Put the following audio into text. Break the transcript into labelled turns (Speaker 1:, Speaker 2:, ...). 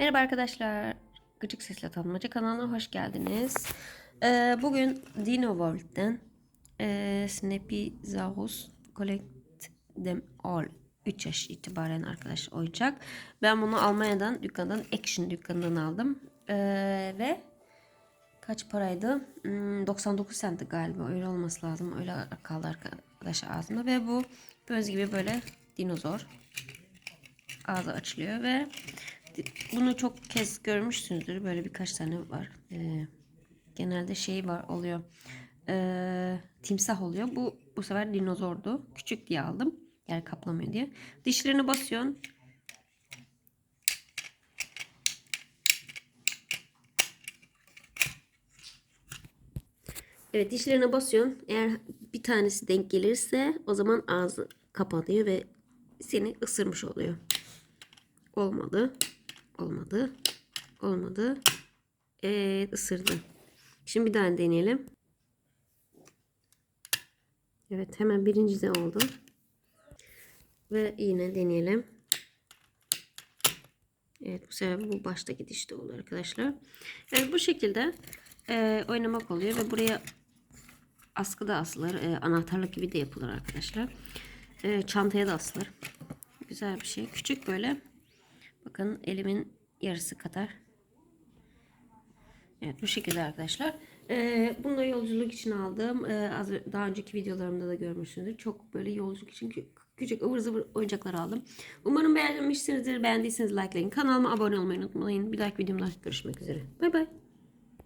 Speaker 1: Merhaba arkadaşlar. Gıcık Sesle Tanımacı kanalına hoş geldiniz. Ee, bugün Dino World'den e, Snappyzaurus Collect Them All 3 yaş itibaren arkadaşlar oyuncak. Ben bunu Almanya'dan dükkandan Action dükkanından aldım. Ee, ve kaç paraydı? Hmm, 99 centti galiba. Öyle olması lazım. Öyle kaldı arkadaşlar ağzımda. Ve bu göz gibi böyle dinozor ağzı açılıyor ve bunu çok kez görmüşsünüzdür. Böyle birkaç tane var. Ee, genelde şey var oluyor. Ee, timsah oluyor. Bu bu sefer dinozordu. Küçük diye aldım. Yer kaplamıyor diye. Dişlerini basıyorsun. Evet dişlerine basıyorsun. Eğer bir tanesi denk gelirse o zaman ağzı kapanıyor ve seni ısırmış oluyor. Olmadı. Olmadı. Olmadı. Evet ısırdı. Şimdi bir daha deneyelim. Evet hemen birinci de oldu. Ve yine deneyelim. Evet bu sefer bu baştaki dişte oldu arkadaşlar. Evet bu şekilde e, oynamak oluyor ve buraya askı da asılır. E, anahtarlık gibi de yapılır arkadaşlar. E, çantaya da asılır. Güzel bir şey. Küçük böyle. Bakın elimin yarısı kadar. Evet bu şekilde arkadaşlar. Ee, bunu da yolculuk için aldım. Ee, az daha önceki videolarımda da görmüşsünüzdür. Çok böyle yolculuk için kü- küçük ıvır zıvır oyuncaklar aldım. Umarım beğenmişsinizdir. Beğendiyseniz likelayın. Kanalıma abone olmayı unutmayın. Bir dahaki videomda görüşmek üzere. Bay bay.